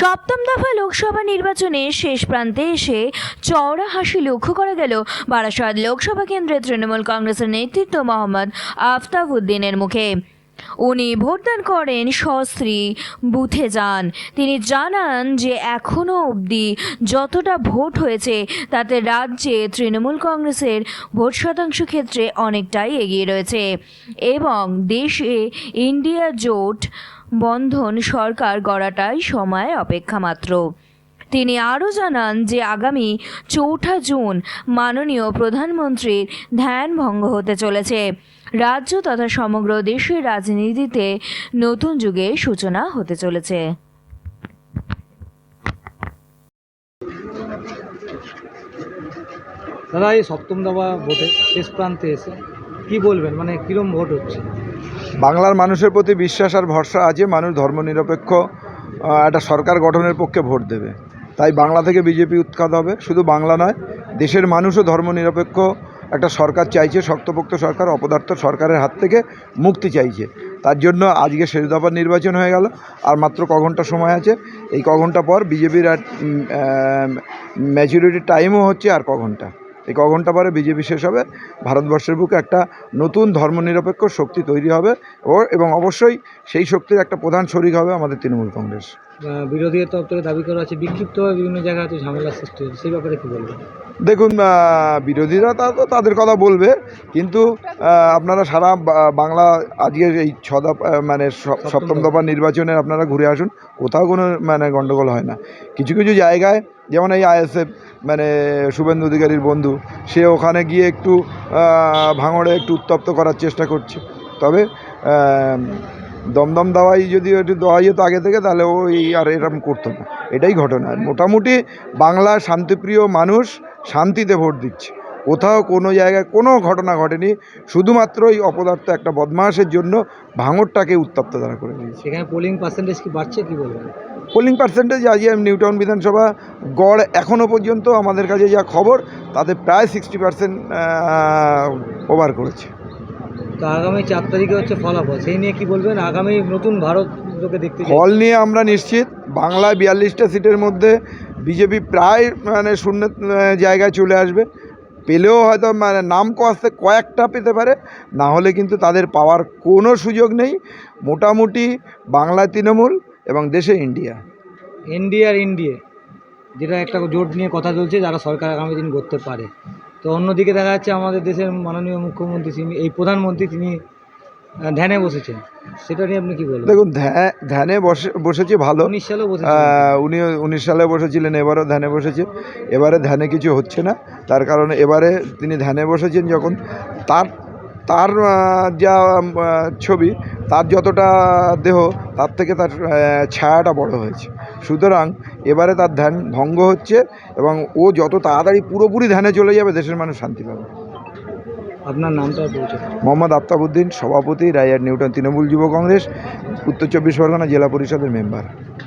সপ্তম দফা লোকসভা নির্বাচনে শেষ প্রান্তে এসে চওড়া হাসি লক্ষ্য করা গেল। বারাসাত লোকসভা কেন্দ্রের তৃণমূল কংগ্রেসের নেতৃত্ব মোহাম্মদ আফতাব উদ্দিনের মুখে। উনি ভোটদান করেন সস্ত্রী বুথে যান। তিনি জানান যে এখনও অবধি যতটা ভোট হয়েছে, তাতে রাজ্যে তৃণমূল কংগ্রেসের ভোট শতাংশ ক্ষেত্রে অনেকটাই এগিয়ে রয়েছে এবং দেশে ইন্ডিয়া জোট বন্ধন সরকার গড়াটাই সময় অপেক্ষা মাত্র। তিনি আরও জানান যে আগামী চৌঠা জুন মাননীয় প্রধানমন্ত্রীর ধ্যান ভঙ্গ হতে চলেছে। রাজ্য তথা সমগ্র দেশের রাজনীতিতে নতুন যুগে সূচনা হতে চলেছে। দাদা এই সপ্তম দফা ভোটে শেষ প্রান্তে এসে কি বলবেন? মানে কিরম ভোট হচ্ছে? বাংলার মানুষের প্রতি বিশ্বাস আর ভরসা আছে মানুষ ধর্মনিরপেক্ষ একটা সরকার গঠনের পক্ষে ভোট দেবে। তাই বাংলা থেকে বিজেপি উৎখাত হবে। শুধু বাংলা নয় দেশের মানুষও ধর্মনিরপেক্ষ একটা সরকার চাইছে, শক্তপোক্ত সরকার, অপদার্থ সরকারের হাত থেকে মুক্তি চাইছে। তার জন্য আজকে শেষ দফার নির্বাচন হয়ে গেল, আর মাত্র ক ঘণ্টা সময় আছে। এই ক ঘণ্টা পর বিজেপির ম্যাচুরিটির টাইমও হচ্ছে আর ক ঘণ্টা। এই ক ঘণ্টা পরে বিজেপি শেষ হবে। ভারতবর্ষের বুকে একটা নতুন ধর্মনিরপেক্ষ শক্তি তৈরি হবে ও এবং অবশ্যই সেই শক্তির একটা প্রধান শরিক হবে আমাদের তৃণমূল কংগ্রেস। আহ, বিরোধীদের তরফ দাবি করা আছে বিক্ষিপ্তভাবে বিভিন্ন জায়গায় হয়তো ঝামেলার সৃষ্টি হচ্ছে। সেই ব্যাপারে কি বলবেন? দেখুন বিরোধীরা তা তো তাদের কথা বলবে কিন্তু আপনারা সারা বাংলা আজকে এই ছ দফা মানে সপ্তম দফা। নির্বাচনে আপনারা ঘুরে আসুন কোথাও কোনো মানে গণ্ডগোল হয় না। কিছু কিছু জায়গায় যেমন এই আইএসএফ মানে শুভেন্দু অধিকারীর বন্ধু, সে ওখানে গিয়ে একটু ভাঙড়ে একটু উত্তপ্ত করার চেষ্টা করছে। তবে দমদম দাওয়াই যদি একটু দেওয়া যেত আগে থেকে, তাহলে ও এই আর এরকম করতো না। এটাই ঘটনা। মোটামুটি বাংলার শান্তিপ্রিয় মানুষ শান্তিতে ভোট দিচ্ছে। কোথাও কোনো জায়গায় কোনো ঘটনা ঘটেনি শুধুমাত্র এই অপদার্থ একটা বদমাসের জন্য ভাঙরটাকে উত্তপ্ত তারা করে দিয়েছে। সেখানে পোলিং পার্সেন্টেজ কি বাড়ছে কি বলবেন? পোলিং পার্সেন্টেজ আজকে নিউটাউন বিধানসভা গড় এখনও পর্যন্ত আমাদের কাছে যা খবর তাতে প্রায় সিক্সটি পার্সেন্ট ওভার করেছে। তো আগামী চার তারিখে হচ্ছে ফলাফল সেই নিয়ে কি বলবেন? আগামী নতুন ভারত লোকে দেখতে ফল নিয়ে আমরা নিশ্চিত বাংলায় বিয়াল্লিশটা সিটের মধ্যে বিজেপি প্রায় মানে শূন্য জায়গায় চলে আসবে। পেলেও হয়তো মানে নাম কস্তে কয়েকটা পেতে পারে, না হলে কিন্তু তাদের পাওয়ার কোনো সুযোগ নেই। মোটামুটি বাংলা তৃণমূল এবং দেশে ইন্ডিয়া। এনডিএ আর এনডিএ যেটা একটা জোট নিয়ে কথা চলছে, যারা সরকার আগামী দিন করতে পারে। তো অন্যদিকে দেখা যাচ্ছে আমাদের দেশের মাননীয় মুখ্যমন্ত্রী, তিনি এই প্রধানমন্ত্রী, তিনি ধ্যানে বসেছেন। সেটা নিয়ে আপনি কি বলবেন দেখুন ধ্যা- ধ্যানে বসে বসেছে ভালো। উনিশ সালেও উনি উনিশ সালে বসেছিলেন এবারও ধ্যানে বসেছে। এবারে ধ্যানে কিছু হচ্ছে না। তার কারণে এবারে তিনি ধ্যানে বসেছেন যখন। তার তার যা ছবি তার যতটা দেহ তার থেকে তার ছায়াটা বড় হয়েছে। সুতরাং এবারে তার ধ্যান ভঙ্গ হচ্ছে এবং ও যত তাড়াতাড়ি পুরোপুরি ধ্যানে চলে যাবে দেশের মানুষ শান্তি পাবে। আপনার নামটা মোহাম্মদ আফতাবুদ্দিন সভাপতি রায়ার নিউটন তৃণমূল যুব কংগ্রেস, উত্তর চব্বিশ পরগনা জেলা পরিষদের মেম্বার।